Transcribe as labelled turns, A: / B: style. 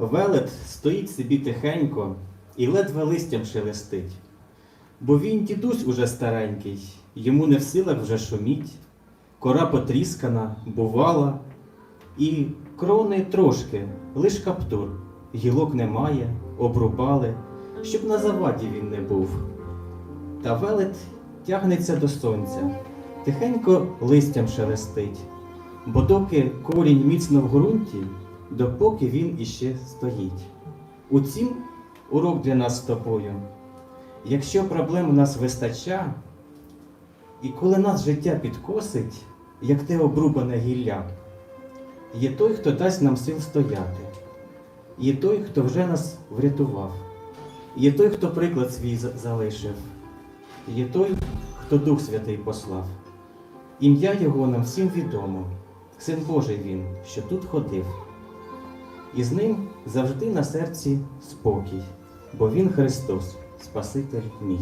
A: Велет стоїть собі тихенько і ледве листям шелестить. Бо він дідусь уже старенький, йому не в силах вже шуміть. Кора потріскана, бувала, і крони трошки, лиш каптур. Гілок немає, обрубали, щоб на заваді він не був. Та велет тягнеться до сонця, тихенько листям шелестить, бо доки корінь міцно в ґрунті, допоки він іще стоїть. Утім, урок для нас з тобою. Якщо проблем у нас вистача, і коли нас життя підкосить, як те обрубане гілля, є той, хто дасть нам сил стояти, є той, хто вже нас врятував, є той, хто приклад свій залишив, є той, хто Дух Святий послав. Ім'я Його нам всім відомо, Син Божий Він, що тут ходив. І з ним завжди на серці спокій, бо Він Христос, Спаситель мій.